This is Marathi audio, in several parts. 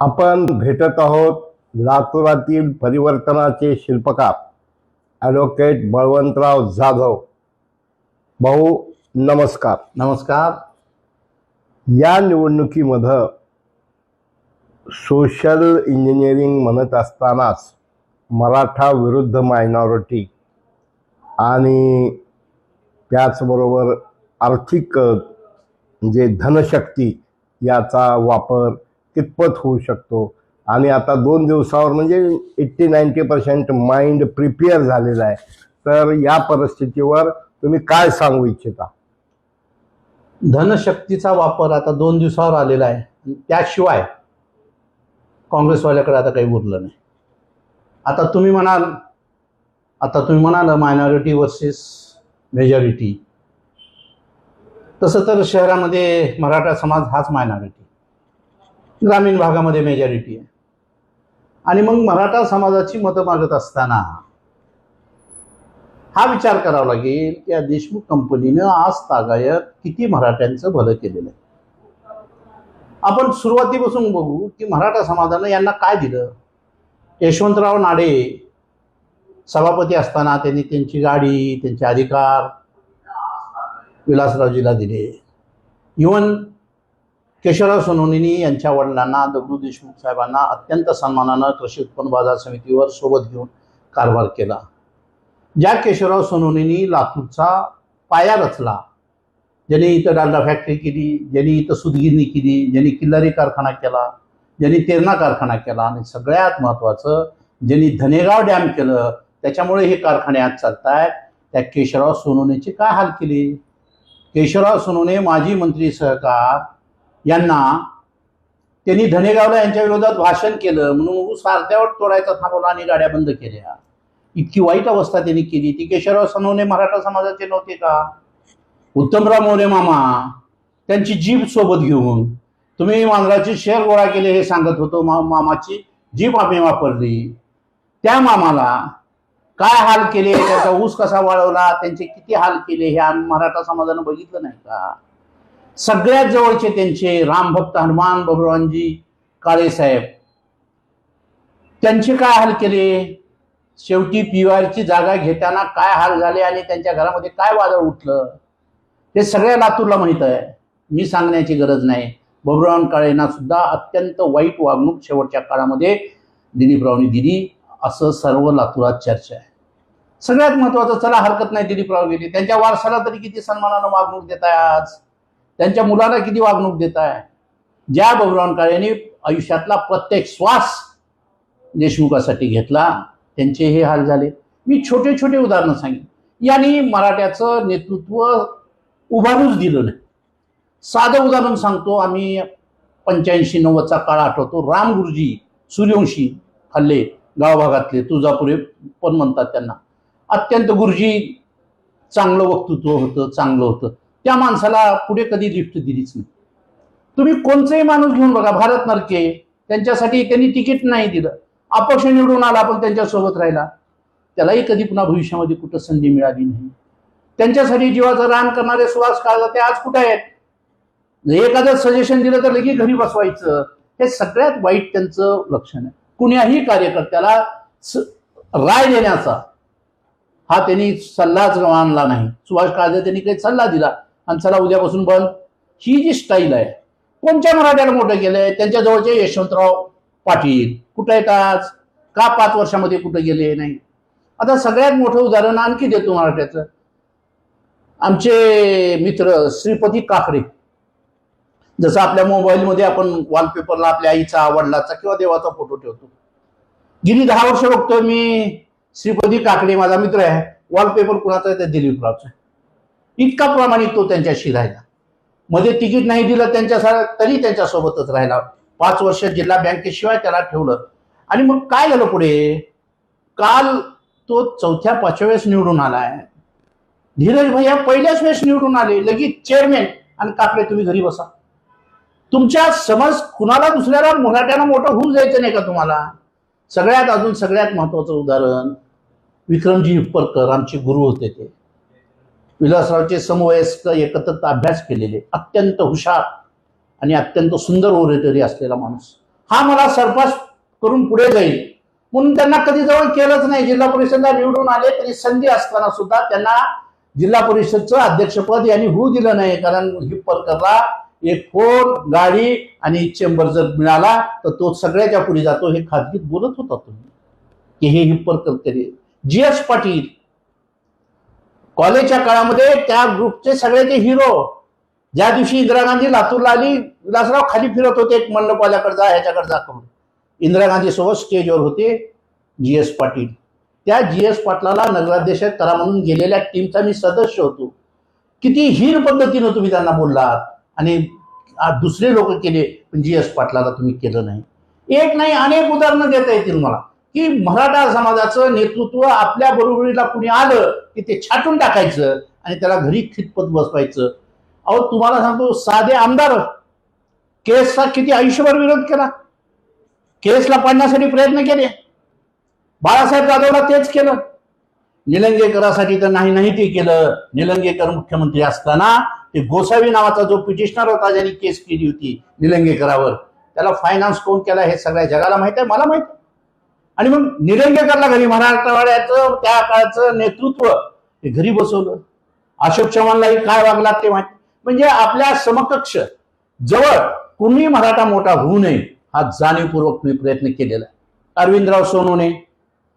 आपण भेटत आहोत लातूरातील परिवर्तनाचे शिल्पकार ॲडव्होकेट बळवंतराव जाधव. भाऊ नमस्कार. नमस्कार. या निवडणुकीमध्ये सोशल इंजिनिअरिंग म्हणत असतानाच मराठा विरुद्ध मायनॉरिटी आणि त्याचबरोबर आर्थिक म्हणजे धनशक्ती याचा वापर कितपत होऊ शकतो. आणि आता दोन दिवसावर म्हणजे eighty ninety percent mind prepare झालेला आहे. तर या परिस्थितीवर तुम्ही काय सांगू इच्छिता? धनशक्तीचा वापर आता दोन दिवसावर आलेला आहे. त्याशिवाय काँग्रेसवाल्याकडे आता काही उरलं नाही. आता तुम्ही म्हणाल आता तुम्ही म्हणाल मायनॉरिटी वर्सेस मेजॉरिटी तसं तर शहरामध्ये मराठा समाज हाच मायनॉरिटी ग्रामीण भागामध्ये मेजॉरिटी आहे. आणि मग मराठा समाजाची मतं मागत असताना हा विचार करावा लागेल की या देशमुख कंपनीनं आज तागायत किती मराठ्यांचं भलं केलेलं आहे. आपण सुरुवातीपासून बघू की मराठा समाजानं यांना काय दिलं? यशवंतराव नाडे सभापती असताना त्यांनी त्यांची गाडी त्यांचे अधिकार विलासरावजीला दिले. इवन केशवराव सोनवणेंनी यांच्या वडिलांना दगडू देशमुख साहेबांना अत्यंत सन्मानानं कृषी उत्पन्न बाजार समितीवर सोबत घेऊन कारभार केला. ज्या केशवराव सोनवणेंनी लातूरचा पाया रचला ज्यांनी इथं डालडा फॅक्टरी केली ज्यांनी इथं सुदगिरणी केली ज्यांनी किल्लारी कारखाना केला ज्यांनी तेरणा कारखाना केला आणि सगळ्यात महत्त्वाचं ज्यांनी धनेगाव डॅम केलं त्याच्यामुळे हे कारखाने आज चालत आहेत त्या केशवराव सोनवणेचे काय हाल केले? केशवराव सोनवणे माजी मंत्री सहकार यांना त्यांनी धनेगावला यांच्या विरोधात भाषण केलं. म्हणून ऊस अर्ध्यावर तोडायचा थांबवला आणि गाड्या बंद केल्या. इतकी वाईट अवस्था त्यांनी केली. ती केशवराव सनवणे मराठा समाजाचे नव्हते का? उत्तमराव मोरे मामा त्यांची जीप सोबत घेऊन तुम्ही मांजराचे शेअर गोळा केले हे सांगत होतो. मा मामाची जीप आम्ही वापरली. त्या मामाला काय हाल केले? त्याचा ऊस कसा वाढवला त्यांचे किती हाल केले? हे आम्ही मराठा समाजानं बघितलं नाही का? सगळ्यात जवळचे त्यांचे रामभक्त हनुमान बबुरावांजी काळेसाहेब त्यांचे काय हाल केले? शेवटी पीवारची जागा घेताना काय हाल झाले आणि त्यांच्या घरामध्ये काय वादळ उठलं? हे सगळ्या लातूरला माहीत आहे. मी सांगण्याची गरज नाही. बबुराव काळेंना सुद्धा अत्यंत वाईट वागणूक शेवटच्या काळामध्ये दिलीपरावनी दिली. असं सर्व लातूरात चर्चा आहे. सगळ्यात महत्वाचं चला हरकत नाही दिलीपराव गेली. त्यांच्या वारसाला तरी किती सन्मानानं वागणूक देत आहे आज? त्यांच्या मुलाला किती वागणूक देत आहे ज्या बबुराव काळेंनी आयुष्यातला प्रत्येक श्वास देशमुखासाठी घेतला त्यांचे हे हाल झाले. मी छोटे छोटे उदाहरणं सांगेन. यांनी मराठ्याचं नेतृत्व उभारूच दिलं नाही. साधं उदाहरण सांगतो आम्ही पंच्याऐंशी नव्वदचा काळ आठवतो. राम गुरुजी सूर्यवंशी हल्ले गावभागातले तुळजापुरे पण म्हणतात त्यांना. अत्यंत गुरुजी चांगलं वक्तृत्व होतं चांगलं होतं. त्या माणसाला पुढे कधी लिफ्ट दिलीच नाही. तुम्ही कोणचाही माणूस घेऊन बघा भारत नरके त्यांच्यासाठी त्यांनी तिकीट नाही दिलं. अपक्ष निवडून आला पण त्यांच्यासोबत राहिला. त्यालाही कधी पुन्हा भविष्यामध्ये कुठं संधी मिळाली नाही. त्यांच्यासाठी जीवाचं रान करणारे सुहास काळजा ते आज कुठे आहेत? म्हणजे एखादं सजेशन दिलं तर लगेच घरी बसवायचं. हे सगळ्यात वाईट त्यांचं लक्षण आहे. कुण्याही कार्यकर्त्याला राय देण्याचा हा त्यांनी सल्लाच आणला नाही. सुभाष काळजे त्यांनी काही सल्ला दिला. आणि चला उद्यापासून बंद. ही जी स्टाईल आहे कोणत्या मराठ्याला मोठं केलंय? त्यांच्या जवळचे यशवंतराव पाटील कुठं आहेत आज? का पाच वर्षामध्ये कुठं गेले नाही? आता सगळ्यात मोठं उदाहरण आणखी देतो मराठ्याचं. आमचे मित्र श्रीपती काकडे. जसं आपल्या मोबाईलमध्ये आपण वॉलपेपरला आपल्या आईचा वडिलाचा किंवा देवाचा फोटो ठेवतो. गेली दहा वर्ष बघतोय मी श्रीपती काकडे माझा मित्र आहे. वॉलपेपर कुणाचा आहे? ते दिलीपरावचा आहे. इतका प्रमाणित तो त्यांच्याशी राहिला. मध्ये तिकीट नाही दिलं त्यांच्या तरी त्यांच्यासोबतच राहिला. पाच वर्ष जिल्हा बँकेशिवाय त्याला ठेवलं. आणि मग काय झालं पुढे? काल तो चौथ्या पाचव्या वेळेस निवडून आलाय. धीरज भैया पहिल्याच वेळेस निवडून आले. लगेच चेअरमॅन आणि काकडे तुम्ही घरी बसा. तुमच्या समज कुणाला दुसऱ्याला मराठ्यानं मोठं होऊन जायचं नाही का तुम्हाला? सगळ्यात अजून सगळ्यात महत्वाचं उदाहरण विक्रमजी हिप्परकर आमचे गुरु होते ते. विलासरावचे समवयस्क एकत्रित अभ्यास केलेले अत्यंत हुशार आणि अत्यंत सुंदर ओरेटरी असलेला माणूस. हा मला सरपास करून पुढे जाईल. म्हणून त्यांना कधी जवळ केलंच नाही. जिल्हा परिषदला निवडून आले तरी संधी असताना सुद्धा त्यांना जिल्हा परिषदचं अध्यक्षपद यांनी होऊ दिलं नाही. कारण हिप्परकरला एक फोन गाडी आणि चेंबर जर मिळाला तर तो सगळ्याच्या पुढे जातो. हे खाजगीत बोलत होता तुम्ही. की हे हिप्परकर तरी जी एस पाटील कॉलेजच्या काळामध्ये त्या ग्रुपचे सगळ्याचे हिरो ज्या दिवशी इंदिरा गांधी लातूरला आली विलासराव खाली फिरत होते एक मंडपवाल्याकडे जा ह्याच्याकडे जा करून. इंदिरा गांधी सोबत स्टेजवर होते जी एस पाटील. त्या जी एस पाटलाला नगराध्यक्ष करा म्हणून गेलेल्या टीमचा मी सदस्य होतो. किती हीर पद्धतीनं तुम्ही त्यांना बोललात आणि दुसरे लोक केले पण जी एस पाटलाला तुम्ही केलं नाही. एक नाही अनेक उदाहरणं देता येतील मला. की मराठा समाजाचं नेतृत्व आपल्या बरोबरीला कुणी आलं की ते छाटून टाकायचं आणि त्याला घरी खितपत बसवायचं. अहो तुम्हाला सांगतो साधे आमदार केसचा किती आयुष्यभर विरोध केला. केसला पाडण्यासाठी प्रयत्न केले. बाळासाहेब जाधवला तेच केलं. निलंगेकरासाठी तर नाही नाही ते केलं. निलंगेकर मुख्यमंत्री असताना ते गोसावी नावाचा जो पिटिशनर होता ज्यांनी केस केली होती निलंगेकरावर त्याला फायनान्स कोण केला हे सगळ्या जगाला माहीत आहे मला माहीत आहे. आणि मग निलंगेकरला घरी. मराठवाड्याचं त्या काळाचं नेतृत्व. हे घरी बसवलं. अशोक चव्हाणलाही काय वागला ते माहिती. म्हणजे आपल्या समकक्ष जवळ कुणी मराठा मोठा होऊ नये हा जाणीवपूर्वक मी प्रयत्न केलेला. अरविंदराव सोनूने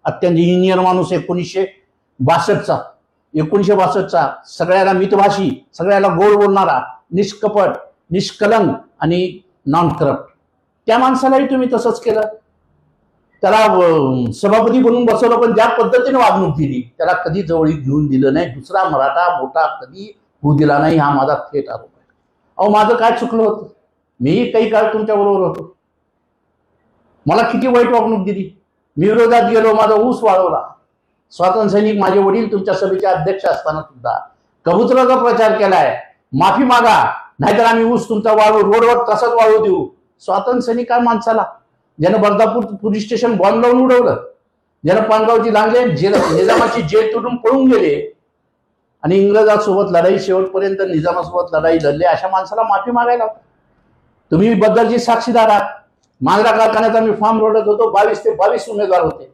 अत्यंत इंजिनियर माणूस एकोणीसशे बासष्टचा. एकोणीसशे बासष्टचा. सगळ्याला मितभाषी सगळ्याला गोड बोलणारा निष्कपट निष्कलंक आणि नॉन करप्ट त्या माणसालाही तुम्ही तसंच केलं. त्याला सभापती बनून बसवलं पण ज्या पद्धतीने वागणूक दिली त्याला कधी जवळी घेऊन दिलं नाही. दुसरा मराठा मोठा कधी होऊ दिला नाही हा माझा थेट आरोप आहे. अहो माझं काय चुकलं होतं? मीही काही काळ तुमच्याबरोबर होतो. मला किती वाईट वागणूक दिली. मी विरोधात गेलो माझा ऊस वाढवला स्वातंत्र्य सैनिक माझे वडील तुमच्या सभेचे अध्यक्ष असताना सुद्धा कबुतराचा प्रचार केलाय. माफी मागा नाहीतर आम्ही ऊस तुमचा वाळू रोडवर तसाच वाळू देऊ. स्वातंत्र्य सैनिक काय माणसाला? ज्यानं बर्दापूर पोलीस स्टेशन बॉम्ब लावून उडवलं ज्यानं पानगावची लांगे निजामाची जेल तुटून पळून गेले आणि इंग्रजांसोबत लढाई शेवटपर्यंत निजामासोबत लढाई लढले अशा माणसाला माफी मागायला तुम्ही बद्दलची साक्षीदार आहात. मांजरा कारखान्याचा मी फॉर्म रोडत होतो बावीस ते बावीस उमेदवार होते.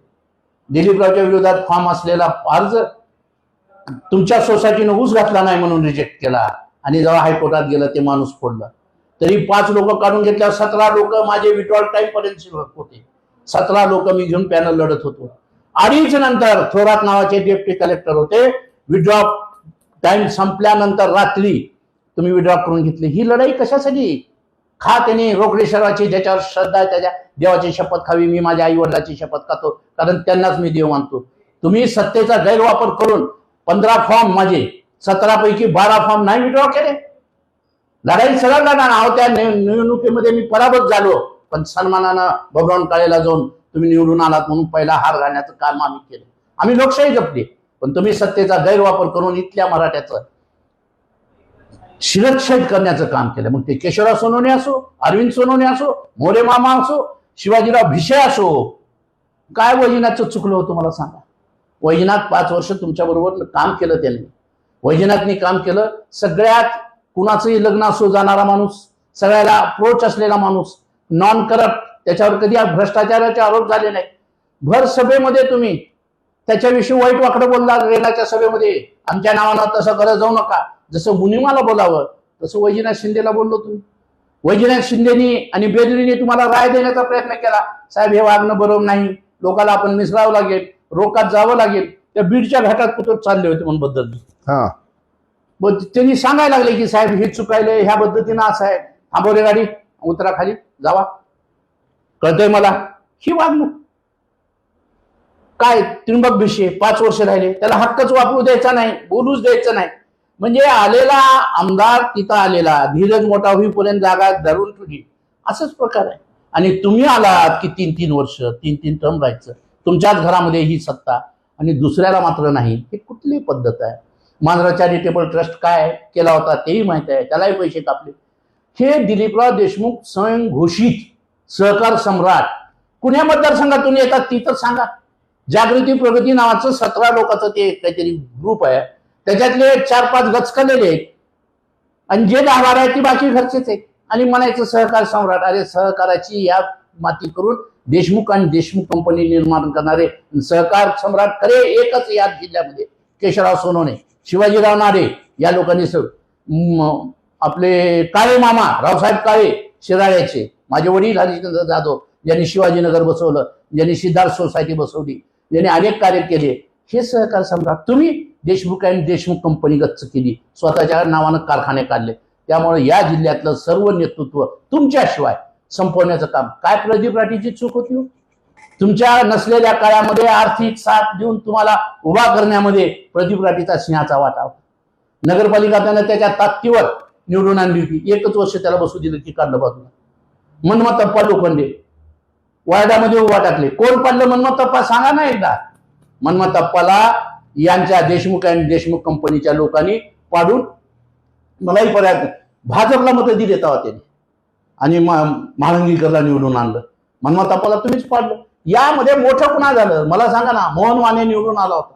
दिलीपरावच्या विरोधात फॉर्म असलेला अर्ज तुमच्या सोसायटीनं ऊस घातला नाही म्हणून रिजेक्ट केला. आणि जेव्हा हायकोर्टात गेलं ते माणूस फोडलं. तरी पाच लोक काढून घेतल्यावर सतरा लोक माझे विड्रॉल टाईम पर्यंत होते. सतरा लोक मी घेऊन पॅनल लढत होतो. अडीच नंतर थोरात नावाचे डेप्टी कलेक्टर होते. विड्रॉ टाइम संपल्यानंतर रात्री तुम्ही विड्रॉ करून घेतली. ही लढाई कशासाठी? खा त्याने रोकडेश्वराची ज्याच्यावर श्रद्धा आहे त्याच्या देवाची शपथ खावी मी माझ्या आई वडिलाची शपथ खातो कारण त्यांनाच मी देव मानतो. तुम्ही सत्तेचा गैरवापर करून पंधरा फॉर्म माझे सतरा पैकी बारा फॉर्म नाही विड्रॉ केले. लढाई सरळ लढा त्या निवडणुकीमध्ये मी पराभूत झालो. पण सन्मानानं भगवान काळेला जाऊन तुम्ही निवडून आलात म्हणून पहिला हार घालण्याचं काम आम्ही केलं. आम्ही लोकशाही जपली. पण तुम्ही सत्तेचा गैरवापर करून इथल्या मराठ्याचं शिरच्छेद करण्याचं काम केलं. मग ते केशवराव सोनवणे असो अरविंद सोनवणे असो मोरे मामा असो शिवाजीराव भिषय असो काय वैजनाथचं चुकलं होतं मला सांगा? वैजनाथ पाच वर्ष तुमच्या बरोबर काम केलं त्यांनी. वैजनाथनी काम केलं. सगळ्यात कुणाचंही लग्न असो जाणारा माणूस सगळ्याला अप्रोच असलेला माणूस नॉन करप्ट त्याच्यावर कधी भ्रष्टाचाराचे आरोप झाले नाही भर सभेमध्ये तुम्ही त्याच्याविषयी वाईट वाकडं बोलला रेलाच्या सभेमध्ये आमच्या नावानं तसं करत जाऊ नका. जसं मुनिमाला बोलावं तसं वैजनाथ शिंदेला बोललो तुम्ही. वैजनाथ शिंदेनी आणि बेदरीने तुम्हाला राय देण्याचा प्रयत्न केला. साहेब हे वागणं बरोबर नाही. लोकाला आपण मिसळावं लागेल रोकात जावं लागेल. त्या बीडच्या घाटात कुठं चालले होते म्हणून बद्दल? हा. मग त्यांनी सांगायला लागले की साहेब हे चुकायलंय ह्या पद्धतीनं असं आहे. थांबवले गाडी उतरा खाली जावा. कळतंय मला? ही वागणूक. काय त्रिंबक भिशे पाच वर्ष राहिले त्याला हक्कच वापरू द्यायचा नाही बोलूच द्यायचं नाही. म्हणजे आलेला आमदार तिथं आलेला धीरज मोठा होईपर्यंत जागा धरून ठेवली. असंच प्रकार आहे. आणि तुम्ही आलात की तीन तीन वर्ष तीन तीन टर्म राहायचं. तुमच्याच घरामध्ये ही सत्ता आणि दुसऱ्याला मात्र नाही. हे कुठली पद्धत आहे? मांजरा चॅरिटेबल ट्रस्ट काय केला होता तेही माहीत आहे. त्यालाही पैसे कापले. हे दिलीपराव देशमुख स्वयं घोषित सहकार सम्राट. कुण्या मतदारसंघातून येतात ती तर सांगा. जागृती प्रगती नावाचं सतरा लोकांचं ते काहीतरी ग्रुप आहे. त्याच्यातले चार पाच गचकलेले आहेत. आणि जे दहा बारा आहेत ती बाकी घरचेच आहेत. आणि म्हणायचं सहकार सम्राट अरे सहकाराची या माती करून देशमुख आणि देशमुख कंपनी निर्माण करणारे सहकार सम्राट खरे एकच या जिल्ह्यामध्ये. केशवराव सोनवणे. शिवाजीराव नारे या लोकांनी आपले काळे मामा रावसाहेब काळे शिराळ्याचे. माझे वडील हरिश्चंद्र जाधव ज्यांनी शिवाजीनगर बसवलं ज्यांनी सिद्धार्थ सोसायटी बसवली ज्यांनी अनेक कार्य केले. हे सहकार सम्राट तुम्ही देशमुख आणि देशमुख कंपनी गच्च केली स्वतःच्या नावानं कारखाने काढले. त्यामुळे या जिल्ह्यातलं सर्व नेतृत्व तुमच्याशिवाय संपवण्याचं काम. काय प्रदीप राठीची चूक होती हो? तुमच्या नसलेल्या काळामध्ये आर्थिक साथ देऊन तुम्हाला उभा करण्यामध्ये प्रदीप राठीचा सिंहाचा वाटा होता. नगरपालिका त्यानं त्याच्या ताकदीवर निवडून आणली होती. एकच वर्ष त्याला बसू दिलं की काढलं बाजूला. मनमतप्पा लोखंडे. वार्डामध्ये उभा टाकले. कोण पाडलं मनमतप्पा सांगा ना एकदा. मनमतप्पाला यांच्या देशमुख आणि देशमुख कंपनीच्या लोकांनी पाडून मलाही पर्याय भाजपला मतं दिली तेव्हा त्यांनी. आणि महाळंगीकरला निवडून आणलं. मनमतप्पाला तुम्हीच पाडलं. यामध्ये मोठं कुणा झालं? मला सांगा ना मोहन माने निवडून आला होता.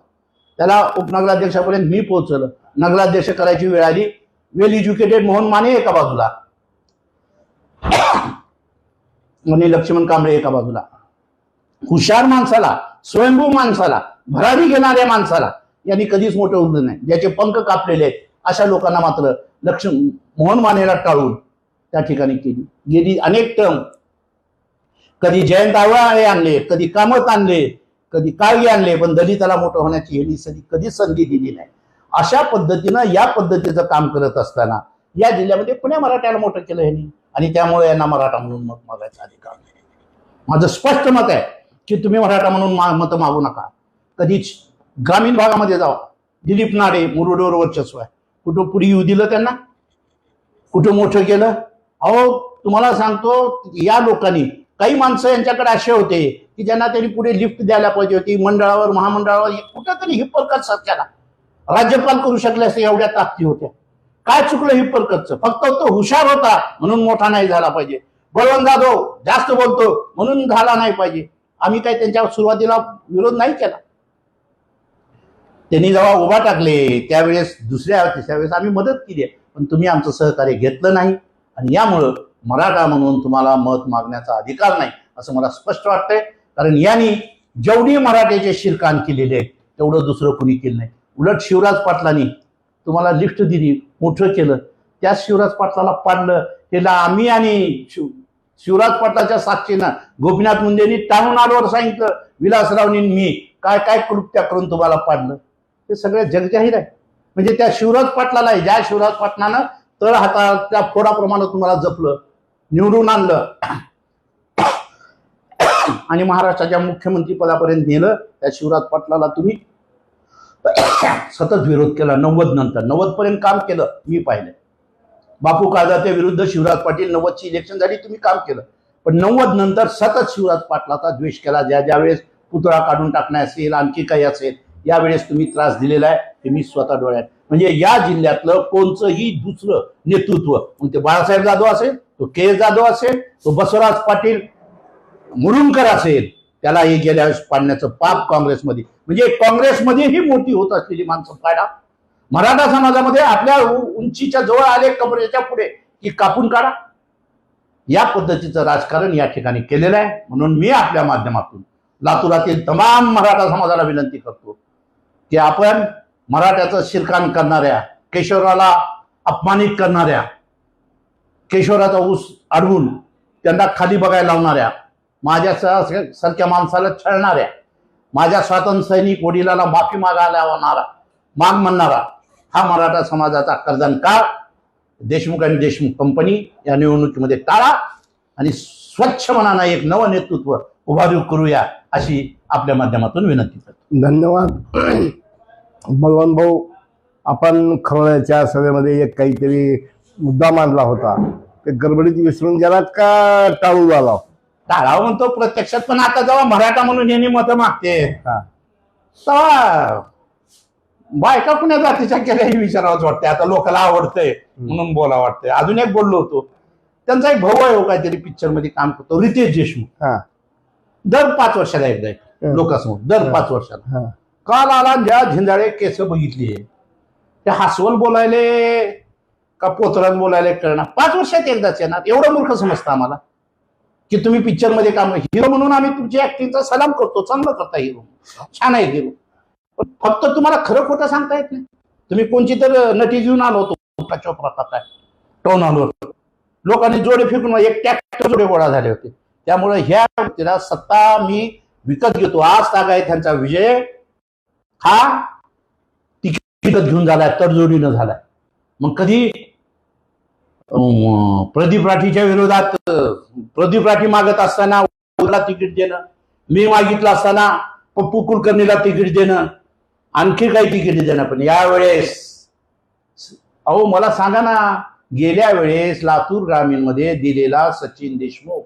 त्याला उपनगराध्यक्षापर्यंत मी पोहोचलं. नगराध्यक्ष करायची वेळ आली. वेल एज्युकेटेड मोहन माने एका बाजूला. म्हणे लक्ष्मण कांबळे एका बाजूला. हुशार माणसाला स्वयंभू माणसाला भरारी घेणाऱ्या माणसाला यांनी कधीच मोठं उरलं नाही. ज्याचे पंख कापलेले आहेत अशा लोकांना मात्र लक्ष मोहन मानेला टाळून त्या ठिकाणी केली. गेली अनेक टर्म कधी जयंत आवळे आणले कधी कामत आणले कधी काळगे आणले पण दलिताला मोठं होण्याची ह्यांनी सधी कधीच संधी दिली नाही. अशा पद्धतीनं या पद्धतीचं काम करत असताना या जिल्ह्यामध्ये पुण्या मराठ्याला मोठं केलं ह्यांनी. आणि त्यामुळे यांना मराठा म्हणून मत मागायचा अधिकार नाही. माझं स्पष्ट मत आहे की तुम्ही मराठा म्हणून मा मतं मागू नका. कधीच ग्रामीण भागामध्ये जावा. दिलीप नाडे मुरुडवर वर्चस्व आहे. कुठं पुढे येऊ दिलं त्यांना? कुठं मोठं केलं? अहो तुम्हाला सांगतो या लोकांनी काही माणसं यांच्याकडे असे होते की ज्यांना त्यांनी पुढे लिफ्ट द्यायला पाहिजे होती मंडळावर महामंडळावर कुठं तरी हिप्परकत सरकारला. राज्यपाल करू शकले असते एवढ्या ताकदी होत्या. काय चुकलं हिप्परकतचं फक्त तो हुशार होता म्हणून मोठा नाही झाला पाहिजे. बळवंत जाधव जास्त बोलतो म्हणून झाला नाही पाहिजे. आम्ही काही त्यांच्या सुरुवातीला विरोध नाही केला. त्यांनी जेव्हा उभा टाकले त्यावेळेस दुसऱ्या तिसऱ्या वेळेस आम्ही मदत केली आहे. पण तुम्ही आमचं सहकार्य घेतलं नाही. आणि यामुळं मराठा म्हणून तुम्हाला मत मागण्याचा अधिकार नाही असं मला स्पष्ट वाटतंय. कारण यांनी जेवढी मराठ्याचे शिरकान केलेले आहे तेवढं दुसरं कुणी केलं नाही. उलट शिवराज पाटलांनी तुम्हाला लिफ्ट दिली मोठं केलं. त्या शिवराज पाटलाला पाडलं. त्याला आम्ही आणि शिव शिवराज पाटलाच्या साक्षीनं गोपीनाथ मुंडेंनी टाळून आल्यावर सांगितलं विलासरावनी मी काय काय कृत्या करून तुम्हाला पाडलं? ते सगळं जगजाहीर आहे म्हणजे त्या शिवराज पाटलाला ज्या शिवराज पाटलानं तळ हाताच्या फोडाप्रमाणे तुम्हाला जपलं निवडून आणलं. आणि महाराष्ट्राच्या मुख्यमंत्री पदापर्यंत नेलं. त्या शिवराज पाटलाला तुम्ही सतत विरोध केला. नव्वद नंतर. नव्वद पर्यंत काम केलं. मी पाहिलं. बापू काळजाते विरुद्ध शिवराज पाटील नव्वदची इलेक्शन झाली तुम्ही काम केलं. पण नव्वद नंतर सतत शिवराज पाटलाचा द्वेष केला. ज्या ज्या वेळेस पुतळा काढून टाकणे असेल आणखी काही असेल यावेळेस तुम्ही त्रास दिलेला आहे हे मी स्वतः डोळ्यात म्हणजे या जिल्ह्यातलं कोणचंही दुसरं नेतृत्व मग ते बाळासाहेब जाधव असेल तो के एस जाधव असेल तो बसवराज पाटील मुरुंकर असेल त्याला हे गेल्या वेळेस पाडण्याचं पाप काँग्रेसमध्ये. म्हणजे काँग्रेसमध्येही मोठी होत असलेली माणसं काढा मराठा समाजामध्ये आपल्या उंचीच्या जवळ आले कमरेच्या पुढे की कापून काढा. या पद्धतीचं राजकारण या ठिकाणी केलेलं आहे. म्हणून मी आपल्या माध्यमातून लातूरातील तमाम मराठा समाजाला विनंती करतो की आपण मराठ्याचं शिरकान करणाऱ्या केशवराला अपमानित करणाऱ्या केशवराचा ऊस अडवून त्यांना खाली बघायला लावणाऱ्या माझ्या सारख्या माणसाला छळणाऱ्या माझ्या स्वातंत्र्य सैनिक वडिलाला माफी मागायला होणारा माग म्हणणारा हा मराठा समाजाचा कर्जन काळ देशमुख आणि देशमुख कंपनी या निवडणुकीमध्ये टाळा आणि स्वच्छ मनानं एक नवं नेतृत्व उभारू करूया अशी आपल्या माध्यमातून विनंती करतो. धन्यवाद. बलवंत भाऊ आपण खरवड्याच्या सभेमध्ये एक काहीतरी मुद्दा मांडला होता. ते गडबडीत विसरून गेलात का टाळू झाला टाळावं म्हणतो प्रत्यक्षात पण आता जेव्हा मराठा म्हणून यांनी मतं मागते हा. तेव्हा बायका कुण्या जातीच्या केल्या हे विचारावंच वाटतंय. आता लोकांना आवडतंय म्हणून बोला वाटतंय. अजून एक बोललो होतो. त्यांचा एक भाऊ आहे हो काहीतरी पिक्चरमध्ये काम करतो रितेश देशमुख. हा. दर पाच वर्षाला एकदा येतो हं. लोकांसमोर दर पाच वर्षाला. हा. काल आला ज्या झिंजाळे केस बघितली ते हसवल बोलायले का पोतराज बोलायले कळणार पाच वर्षात एकदाच येणार. एवढं मूर्ख समजतं आम्हाला. की तुम्ही पिक्चरमध्ये काम हिरो म्हणून आम्ही तुमची ऍक्टिंगचा सलाम करतो चांगलं करता हिरो छान आहे हिरो पण फक्त तुम्हाला खरं खोटं सांगता येत नाही. तुम्ही कोणची तर नटी घेऊन आलो होतो चोपरा काय टोन आलो लोकांनी जोडे फेकून एक टॅक्टर जोडे गोळा झाले होते. त्यामुळे ह्या व्यक्तीला सत्ता मी विकत घेतो. आज ताग आहे त्यांचा विजय. हा तिकीट विकत घेऊन झालाय तडजोडीनं झालाय. मग कधी? प्रदीप राठीच्या विरोधात प्रदीप राठी मागत असताना उला तिकीट देणं मी मागितलं असताना पप्पू कुलकर्णीला तिकीट देणं आणखी काही तिकीट देणं पण यावेळेस अहो मला सांगा ना गेल्या वेळेस लातूर ग्रामीणमध्ये दिलेला सचिन देशमुख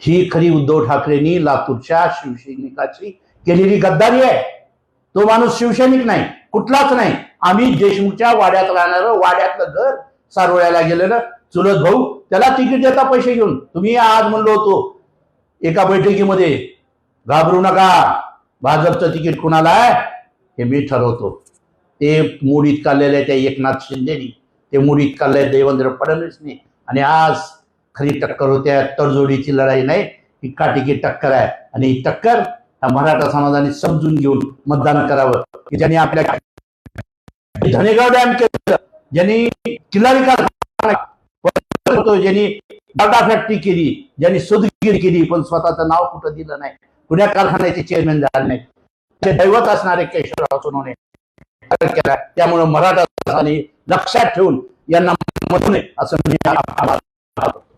ही खरी उद्धव ठाकरेंनी लातूरच्या शिवसैनिकाची केलेली गद्दारी आहे. तो माणूस शिवसैनिक नाही कुठलाच नाही. आम्ही देशमुखच्या वाड्यात राहणार वाड्यातलं घर सारोळ्याला गेलेलं चुलत भाऊ त्याला तिकीट देता पैसे घेऊन. तुम्ही आज म्हणलो होतो एका बैठकीमध्ये घाबरू नका भाजपचं तिकीट कुणाला आहे? हे मी ठरवतो. ते मोडीत काढलेलं आहे त्या एकनाथ शिंदेनी. ते मोडीत काढले देवेंद्र फडणवीसनी. आणि आज खरी टक्कर होत्या तडजोडीची लढाई नाही ही काटिकी टक्कर आहे. आणि ही टक्कर मराठा समाजाने समजून घेऊन मतदान करावं. की ज्यांनी आपल्या धनेगाव डॅम केलं ज्यांनी किल्ला ज्यांनी डाटा फॅक्टरी केली ज्यांनी सुदगिरी केली पण स्वतःचं नाव कुठं दिलं नाही. पुण्या कारखान्याचे चेअरमॅन झाले नाही. ते दैवत असणारे केशवराव सोनवणे केला. त्यामुळे मराठा लक्षात ठेवून यांना मधू नये असं मी